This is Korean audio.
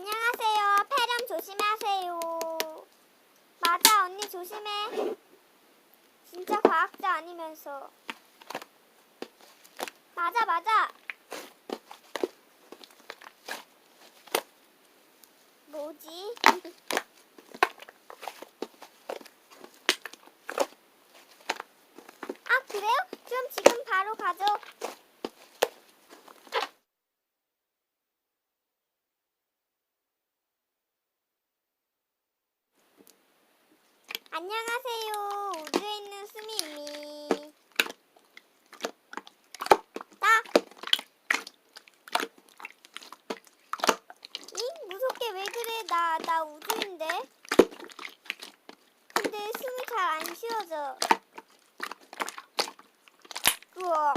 안녕하세요. 폐렴 조심하세요. 맞아, 언니 조심해. 진짜 과학자 아니면서. 맞아, 맞아. 뭐지? 아, 그래요? 그럼 지금 바 안녕하세요. 우주에 있는. 나. 잉? 무섭게 왜 그래? 나, 나 우주인데. 근데 숨이 잘 안 쉬어져. 우와.